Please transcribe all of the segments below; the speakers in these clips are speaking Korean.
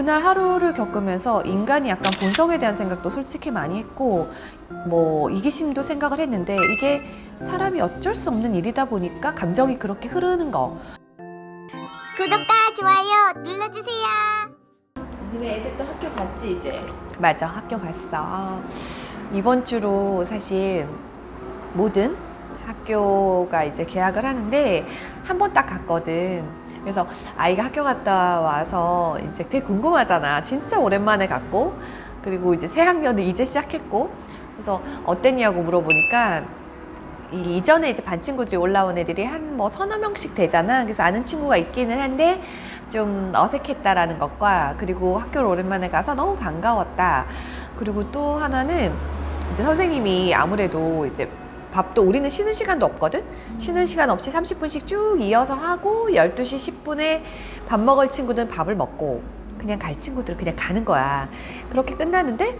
그날 하루를 겪으면서 인간이 약간 본성에 대한 생각도 솔직히 많이 했고 뭐 이기심도 생각을 했는데 이게 사람이 어쩔 수 없는 일이다 보니까 감정이 그렇게 흐르는 거. 구독과 좋아요 눌러주세요. 니네 애들 또 학교 갔지 이제? 맞아, 학교 갔어. 이번 주로 사실 모든 학교가 이제 개학을 하는데 한 번 딱 갔거든. 그래서 아이가 학교 갔다 와서 이제 되게 궁금하잖아. 진짜 오랜만에 갔고, 그리고 이제 새 학년을 이제 시작했고, 그래서 어땠냐고 물어보니까 이 이전에 이제 반 친구들이 올라온 애들이 한 뭐 서너 명씩 되잖아. 그래서 아는 친구가 있기는 한데 좀 어색했다라는 것과 그리고 학교를 오랜만에 가서 너무 반가웠다. 그리고 또 하나는 이제 선생님이 아무래도 이제 밥도 우리는 쉬는 시간도 없거든? 쉬는 시간 없이 30분씩 쭉 이어서 하고 12시 10분에 밥 먹을 친구들은 밥을 먹고 그냥 갈 친구들은 그냥 가는 거야. 그렇게 끝나는데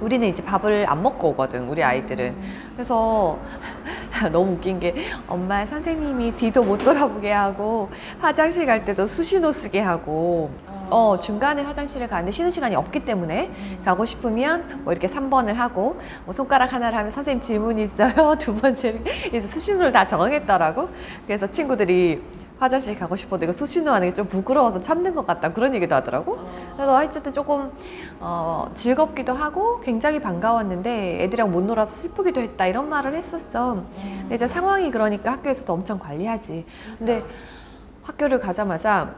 우리는 이제 밥을 안 먹고 오거든, 우리 아이들은. 그래서 너무 웃긴 게 엄마 선생님이 뒤도 못 돌아보게 하고 화장실 갈 때도 수신호 쓰게 하고 어 중간에 화장실을 가는데 쉬는 시간이 없기 때문에 가고 싶으면 뭐 이렇게 3번을 하고 뭐 손가락 하나를 하면 선생님 질문 있어요. 두 번째는 이제 수신호를 다 정했더라고. 그래서 친구들이 화장실 가고 싶어도 이거 수신호 하는 게 좀 부끄러워서 참는 것 같다 그런 얘기도 하더라고. 그래서 하여튼 조금 어, 즐겁기도 하고 굉장히 반가웠는데 애들이랑 못 놀아서 슬프기도 했다 이런 말을 했었어. 근데 이제 상황이 그러니까 학교에서도 엄청 관리하지. 근데 학교를 가자마자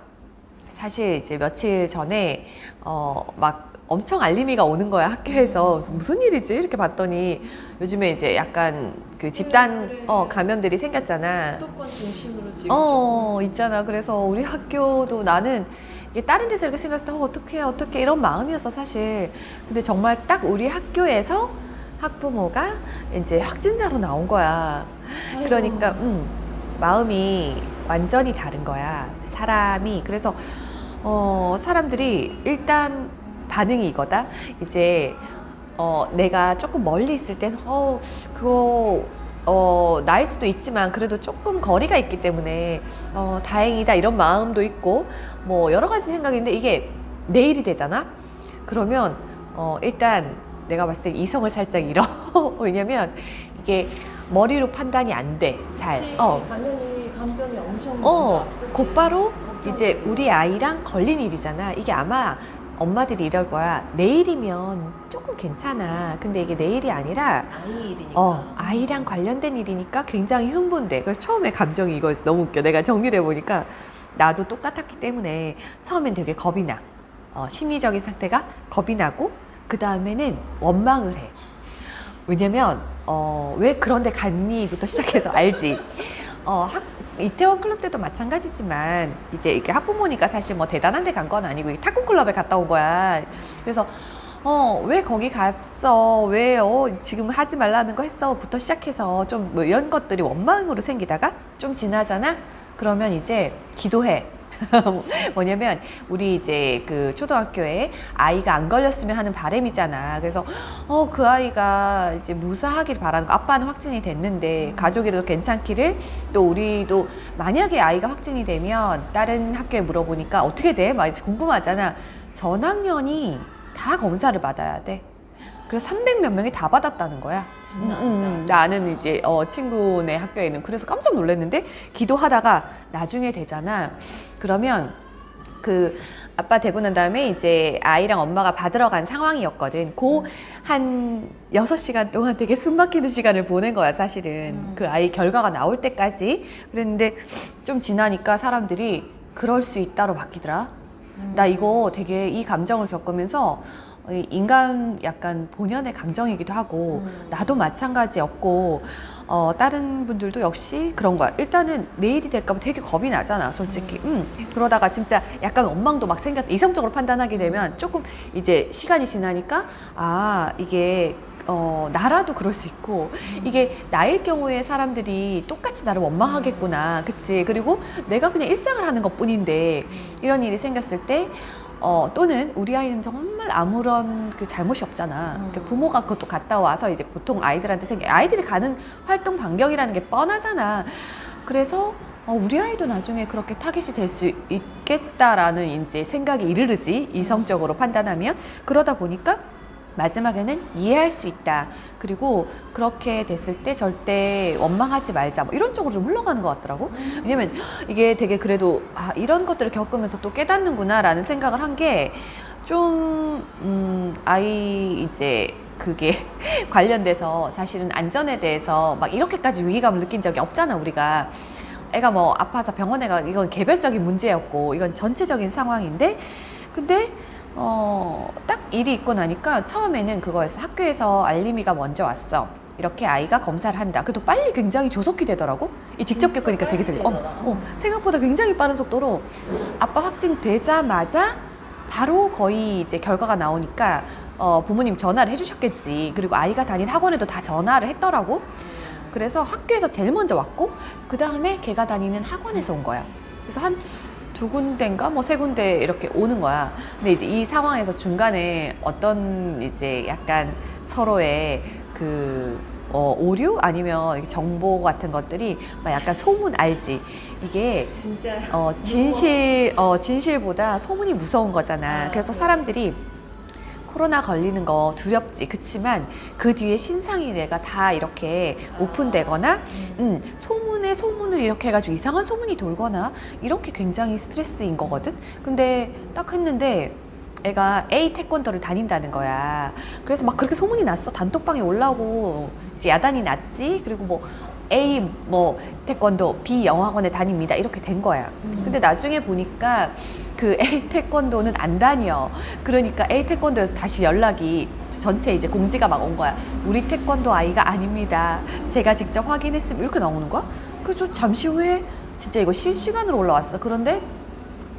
사실 이제 며칠 전에 어 막 엄청 알림이가 오는 거야 학교에서 무슨 일이지 이렇게 봤더니 요즘에 이제 약간 그 집단 어 감염들이 생겼잖아. 수도권 중심으로 지금 어 있잖아. 그래서 우리 학교도 나는 이게 다른 데서 이렇게 생각했을 때 어, 어떻게 어떻게 이런 마음이었어 사실. 근데 정말 딱 우리 학교에서 학부모가 이제 확진자로 나온 거야. 아이고. 그러니까 음, 마음이 완전히 다른 거야. 사람이 그래서 어, 사람들이 일단 반응이 이거다. 이제 어, 내가 조금 멀리 있을 땐 어, 그거 어, 나일 수도 있지만 그래도 조금 거리가 있기 때문에 어, 다행이다 이런 마음도 있고 뭐 여러 가지 생각인데 이게 내일이 되잖아. 그러면 어, 일단 내가 봤을 때 이성을 살짝 잃어. 왜냐면 이게 머리로 판단이 안 돼. 잘. 그치, 어. 당연히 감정이 엄청 어, 먼저 앞서지. 곧바로 이 이제 우리 아이랑 걸린 일이잖아. 이게 아마 엄마들이 이럴 거야. 내일이면 조금 괜찮아. 근데 이게 내일이 아니라 아이 일이니까 어, 아이랑 관련된 일이니까 굉장히 흥분돼. 그래서 처음에 감정이 이거였어. 너무 웃겨. 내가 정리를 해보니까 나도 똑같았기 때문에 처음엔 되게 겁이 나. 어, 심리적인 상태가 겁이 나고 그 다음에는 원망을 해. 왜냐면 어, 왜 그런데 갔니부터 시작해서 알지. 어, 학, 이태원 클럽 때도 마찬가지지만 이제 이게 학부모니까 사실 뭐 대단한 데 간 건 아니고 이 탁구 클럽에 갔다 온 거야. 그래서 어, 왜 거기 갔어? 왜, 어, 지금 하지 말라는 거 했어? 부터 시작해서 좀 뭐 이런 것들이 원망으로 생기다가 좀 지나잖아? 그러면 이제 기도해. 뭐냐면 우리 이제 그 초등학교에 아이가 안 걸렸으면 하는 바람이잖아. 그래서 어 그 아이가 이제 무사하길 바라는 거. 아빠는 확진이 됐는데 가족이라도 괜찮기를 또 우리도 만약에 아이가 확진이 되면 다른 학교에 물어보니까 어떻게 돼? 막 이제 궁금하잖아. 전 학년이 다 검사를 받아야 돼. 그래서 300몇 명이 다 받았다는 거야. 음, 음, 아니다. 나는 이제 어, 친구네 학교에는 그래서 깜짝 놀랐는데 기도하다가 나중에 되잖아. 그러면 그 아빠 되고 난 다음에 이제 아이랑 엄마가 받으러 간 상황이었거든. 고한 여섯 시간 동안 되게 숨 막히는 시간을 보낸 거야, 사실은. 그 아이 결과가 나올 때까지. 그랬는데 좀 지나니까 사람들이 그럴 수 있다로 바뀌더라. 나 이거 되게 이 감정을 겪으면서 이 인간 약간 본연의 감정이기도 하고 나도 마찬가지였고 어, 다른 분들도 역시 그런 거야. 일단은 내일이 될까 봐 되게 겁이 나잖아, 솔직히. 음. 그러다가 진짜 약간 원망도 막 생겼, 이성적으로 판단하게 되면 조금 이제 시간이 지나니까 아, 이게 어, 나라도 그럴 수 있고, 이게 나일 경우에 사람들이 똑같이 나를 원망하겠구나. 그치. 그리고 내가 그냥 일상을 하는 것 뿐인데, 이런 일이 생겼을 때, 어, 또는 우리 아이는 정말 아무런 그 잘못이 없잖아. 음. 그 부모가 그것도 갔다 와서 이제 보통 아이들한테 생겨, 아이들이 가는 활동 반경이라는 게 뻔하잖아. 그래서 어, 우리 아이도 나중에 그렇게 타겟이 될 수 있겠다라는 이제 생각이 이르르지 이성적으로 판단하면 그러다 보니까 마지막에는 이해할 수 있다. 그리고 그렇게 됐을 때 절대 원망하지 말자. 뭐 이런 쪽으로 좀 흘러가는 것 같더라고. 왜냐면 이게 되게 그래도 아, 이런 것들을 겪으면서 또 깨닫는구나라는 생각을 한 게 좀, 음, 아이 이제 그게 관련돼서 사실은 안전에 대해서 막 이렇게까지 위기감을 느낀 적이 없잖아, 우리가. 애가 뭐 아파서 병원에 가, 이건 개별적인 문제였고, 이건 전체적인 상황인데, 근데 어, 딱 일이 있고 나니까 처음에는 그거였어. 학교에서 알림이가 먼저 왔어. 이렇게 아이가 검사를 한다. 그래도 빨리 굉장히 조속히 되더라고. 이 직접 겪으니까 되게 들려. 어. 어, 생각보다 굉장히 빠른 속도로 아빠 확진되자마자 바로 거의 이제 결과가 나오니까 어, 부모님 전화를 해주셨겠지. 그리고 아이가 다닌 학원에도 다 전화를 했더라고. 그래서 학교에서 제일 먼저 왔고 그 다음에 걔가 다니는 학원에서 온 거야. 그래서 한 두 군데인가 뭐 세 군데 이렇게 오는 거야. 근데 이제 이 상황에서 중간에 어떤 이제 약간 서로의 그 어, 오류 아니면 정보 같은 것들이 막 약간 소문 알지. 이게 진짜 어, 진실, 어, 진실보다 소문이 무서운 거잖아. 아, 그래서 네. 사람들이 코로나 걸리는 거 두렵지. 그치만 그 뒤에 신상이 내가 다 이렇게 오픈되거나, 음, 소문에 소문을 이렇게 해가지고 이상한 소문이 돌거나, 이렇게 굉장히 스트레스인 거거든? 근데 딱 했는데, 애가 A 태권도를 다닌다는 거야. 그래서 막 그렇게 소문이 났어. 단톡방에 올라오고, 이제 야단이 났지. 그리고 뭐, A 뭐 태권도, B 영어학원에 다닙니다. 이렇게 된 거야. 근데 나중에 보니까 그 A 태권도는 안 다녀. 그러니까 A 태권도에서 다시 연락이 전체 이제 공지가 막 온 거야. 우리 태권도 아이가 아닙니다. 제가 직접 확인했으면 이렇게 나오는 거야. 그래서 잠시 후에 진짜 이거 실시간으로 올라왔어. 그런데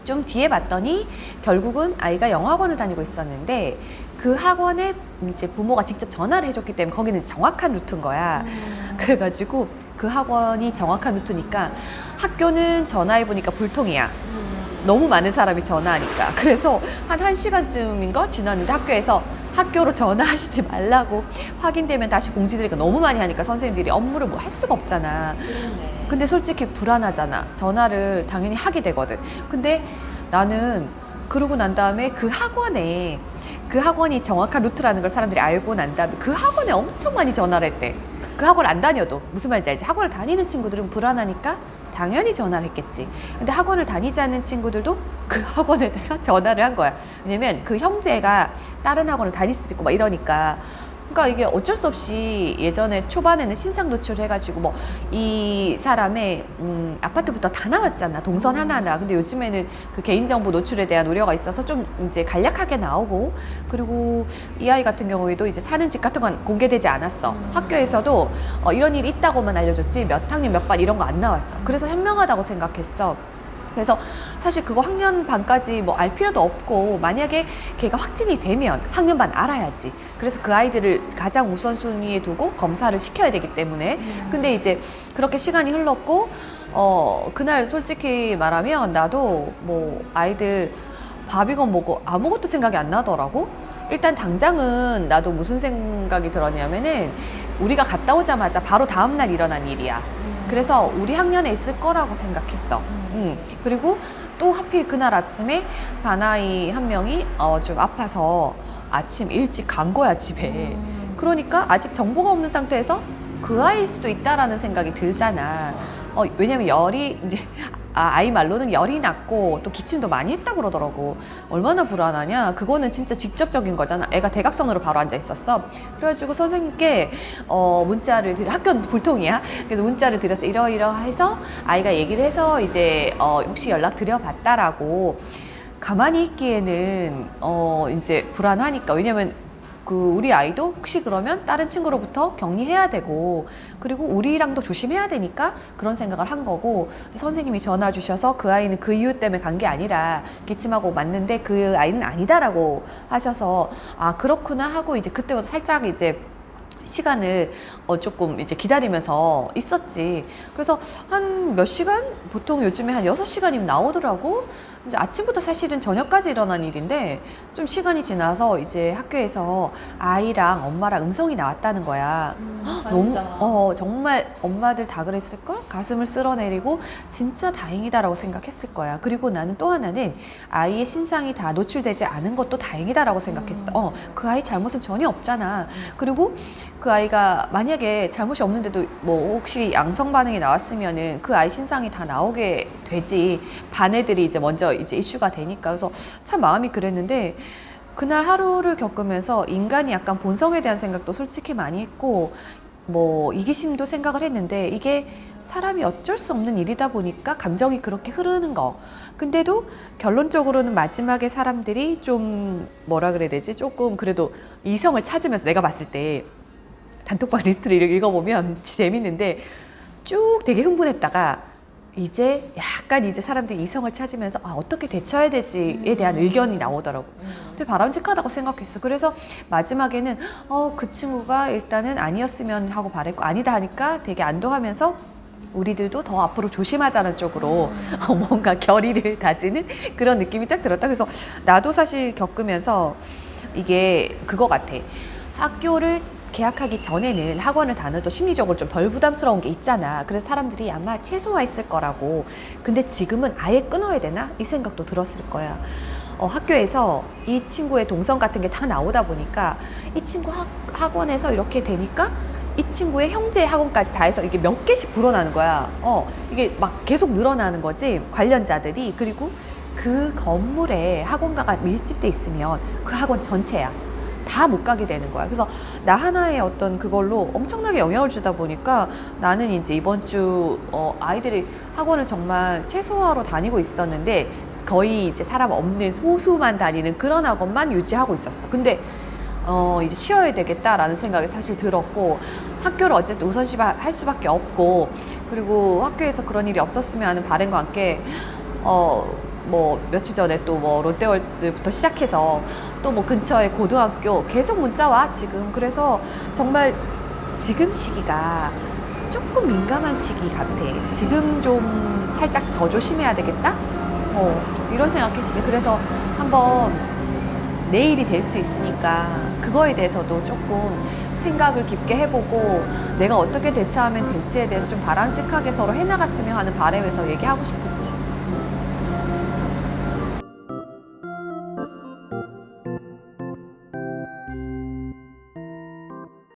좀 뒤에 봤더니 결국은 아이가 영어학원을 다니고 있었는데 그 학원에 이제 부모가 직접 전화를 해줬기 때문에 거기는 정확한 루트인 거야. 그래가지고 그 학원이 정확한 루트니까 학교는 전화해보니까 불통이야. 너무 많은 사람이 전화하니까. 그래서 한 1시간쯤인가 지났는데 학교에서 학교로 전화하시지 말라고 확인되면 다시 공지드리니까 너무 많이 하니까 선생님들이 업무를 뭐 할 수가 없잖아. 근데 솔직히 불안하잖아. 전화를 당연히 하게 되거든. 근데 나는 그러고 난 다음에 그 학원에 그 학원이 정확한 루트라는 걸 사람들이 알고 난 다음에 그 학원에 엄청 많이 전화를 했대. 그 학원 안 다녀도 무슨 말인지 알지? 학원을 다니는 친구들은 불안하니까 당연히 전화를 했겠지. 근데 학원을 다니지 않는 친구들도 그 학원에다가 전화를 한 거야. 왜냐면 그 형제가 다른 학원을 다닐 수도 있고 막 이러니까. 그러니까 이게 어쩔 수 없이 예전에 초반에는 신상 노출해가지고 뭐 이 사람의 음, 아파트부터 다 나왔잖아. 동선 하나하나. 근데 요즘에는 그 개인정보 노출에 대한 우려가 있어서 좀 이제 간략하게 나오고 그리고 이 아이 같은 경우에도 이제 사는 집 같은 건 공개되지 않았어. 학교에서도 어, 이런 일이 있다고만 알려줬지 몇 학년 몇 반 이런 거 안 나왔어. 그래서 현명하다고 생각했어 그래서 사실 그거 학년 반까지 뭐 알 필요도 없고 만약에 걔가 확진이 되면 학년 반 알아야지. 그래서 그 아이들을 가장 우선순위에 두고 검사를 시켜야 되기 때문에. 근데 이제 그렇게 시간이 흘렀고 어 그날 솔직히 말하면 나도 뭐 아이들 밥이건 뭐고 아무것도 생각이 안 나더라고. 일단 당장은 나도 무슨 생각이 들었냐면은 우리가 갔다 오자마자 바로 다음 날 일어난 일이야. 그래서 우리 학년에 있을 거라고 생각했어. 음. 그리고 또 하필 그날 아침에 반아이 한 명이 어, 좀 아파서 아침 일찍 간 거야, 집에. 그러니까 아직 정보가 없는 상태에서 그 아이일 수도 있다라는 생각이 들잖아. 어, 왜냐면 열이 이제 아, 아이 말로는 열이 났고 또 기침도 많이 했다 그러더라고. 얼마나 불안하냐? 그거는 진짜 직접적인 거잖아. 애가 대각선으로 바로 앉아 있었어. 그래가지고 선생님께 어, 문자를 드려 학교는 불통이야. 그래서 문자를 드려서 이러이러해서 아이가 얘기를 해서 이제 어, 혹시 연락 드려봤다라고 가만히 있기에는 어, 이제 불안하니까 왜냐면 그 우리 아이도 혹시 그러면 다른 친구로부터 격리해야 되고 그리고 우리랑도 조심해야 되니까 그런 생각을 한 거고 선생님이 전화 주셔서 그 아이는 그 이유 때문에 간 게 아니라 기침하고 맞는데 그 아이는 아니다라고 하셔서 아 그렇구나 하고 이제 그때부터 살짝 이제 시간을 어 조금 이제 기다리면서 있었지. 그래서 한 몇 시간? 보통 요즘에 한 여섯 시간이면 나오더라고. 이제 아침부터 사실은 저녁까지 일어난 일인데 좀 시간이 지나서 이제 학교에서 아이랑 엄마랑 음성이 나왔다는 거야. 너무 다행이다. 어 정말 엄마들 다 그랬을 걸 가슴을 쓸어내리고 진짜 다행이다라고 생각했을 거야. 그리고 나는 또 하나는 아이의 신상이 다 노출되지 않은 것도 다행이다라고 생각했어. 어그 아이 잘못은 전혀 없잖아. 그리고 그 아이가 만약에 잘못이 없는데도 뭐 혹시 양성 반응이 나왔으면은 그 아이 신상이 다 나오게 되지. 반 애들이 이제 먼저 이제 이슈가 되니까 그래서 참 마음이 그랬는데 그날 하루를 겪으면서 인간이 약간 본성에 대한 생각도 솔직히 많이 했고 뭐 이기심도 생각을 했는데 이게 사람이 어쩔 수 없는 일이다 보니까 감정이 그렇게 흐르는 거. 근데도 결론적으로는 마지막에 사람들이 좀 뭐라 그래야 되지? 조금 그래도 이성을 찾으면서 내가 봤을 때 단톡방 리스트를 읽어보면 재밌는데 쭉 되게 흥분했다가 이제 약간 이제 사람들이 이성을 찾으면서 아, 어떻게 대처해야 되지에 대한 의견이 나오더라고. 되게 바람직하다고 생각했어. 그래서 마지막에는 어, 그 친구가 일단은 아니었으면 하고 바랬고 아니다 하니까 되게 안도하면서 우리들도 더 앞으로 조심하자는 쪽으로 어, 뭔가 결의를 다지는 그런 느낌이 딱 들었다. 그래서 나도 사실 겪으면서 이게 그거 같아. 학교를 개학하기 전에는 학원을 다녀도 심리적으로 좀 덜 부담스러운 게 있잖아. 그래서 사람들이 아마 최소화했을 거라고. 근데 지금은 아예 끊어야 되나? 이 생각도 들었을 거야. 어, 학교에서 이 친구의 동선 같은 게 다 나오다 보니까 이 친구 학, 학원에서 이렇게 되니까 이 친구의 형제 학원까지 다 해서 이게 몇 개씩 불어나는 거야. 어, 이게 막 계속 늘어나는 거지. 관련자들이. 그리고 그 건물에 학원가가 밀집돼 있으면 그 학원 전체야. 다 못 가게 되는 거야. 그래서 나 하나의 어떤 그걸로 엄청나게 영향을 주다 보니까 나는 이제 이번 주 어, 아이들이 학원을 정말 최소화로 다니고 있었는데 거의 이제 사람 없는 소수만 다니는 그런 학원만 유지하고 있었어. 근데 어, 이제 쉬어야 되겠다라는 생각이 사실 들었고 학교를 어쨌든 우선시 할 수밖에 없고 그리고 학교에서 그런 일이 없었으면 하는 바람과 함께 어, 뭐 며칠 전에 또 뭐 롯데월드부터 시작해서 또 뭐 근처에 고등학교 계속 문자 와 지금 그래서 정말 지금 시기가 조금 민감한 시기 같아. 지금 좀 살짝 더 조심해야 되겠다? 어, 이런 생각했지. 그래서 한번 내일이 될 수 있으니까 그거에 대해서도 조금 생각을 깊게 해보고 내가 어떻게 대처하면 될지에 대해서 좀 바람직하게 서로 해나갔으면 하는 바람에서 얘기하고 싶었지.